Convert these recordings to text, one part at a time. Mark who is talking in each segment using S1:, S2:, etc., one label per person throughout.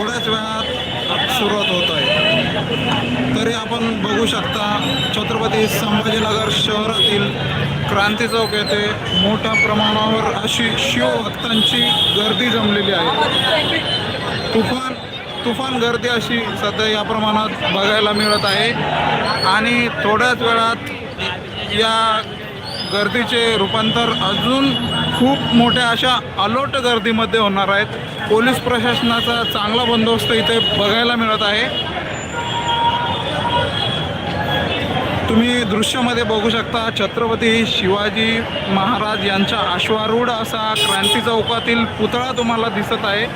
S1: थोड्याच वेळात सुरुवात होत आहे तरी आपण बघू शकता छत्रपती संभाजीनगर शहरातील क्रांती चौक येथे मोठ्या प्रमाणावर अशी शिवभक्तांची गर्दी जमलेली आहे. तुफान तुफान गर्दी अशी सध्या या प्रमाणात बघायला मिळत आहे. आणि थोड्याच वेळात या गर्दीचे रूपांतर अजून खूप मोठ्या अशा अलोट गर्दीमध्ये होणार आहेत. पोलीस प्रशासनाचा चांगला बंदोबस्त इथे बघायला मिळत आहे. तुम्ही दृश्यामध्ये बघू शकता छत्रपती शिवाजी महाराज यांच्या अश्वारूढ असा क्रांती चौकातील पुतळा तुम्हाला दिसत आहे.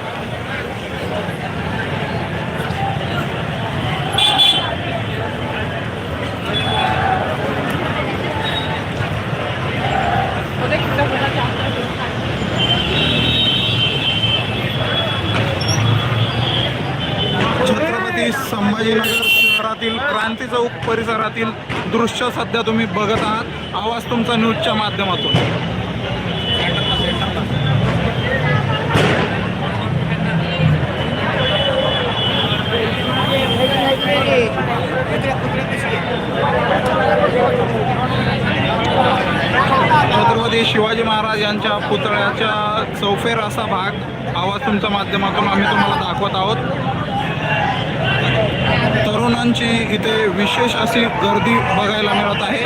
S1: छत्रपती संभाजीनगर शहरातील क्रांती चौक परिसरातील दृश्य सध्या तुम्ही बघत आहात. आवाज तुमचा न्यूजच्या माध्यमातून. छत्रपती शिवाजी महाराज यांच्या पुतळ्याच्या चौफेर असा भाग आवाज तुमच्या माध्यमातून आम्ही तुम्हाला दाखवत आहोत. तरुणांची इथे विशेष अशी गर्दी बघायला मिळत आहे.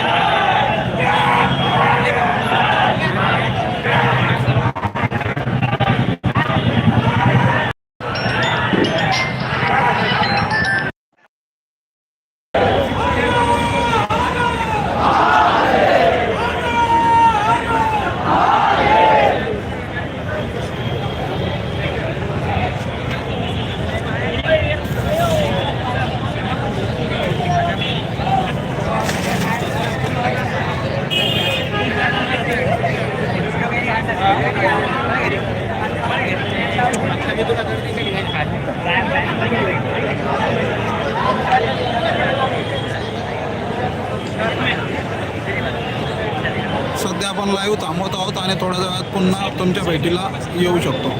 S1: सध्या आपण लाईव्ह थांबवत आहोत आणि थोड्या वेळात पुन्हा तुमच्या भेटीला येऊ शकतो.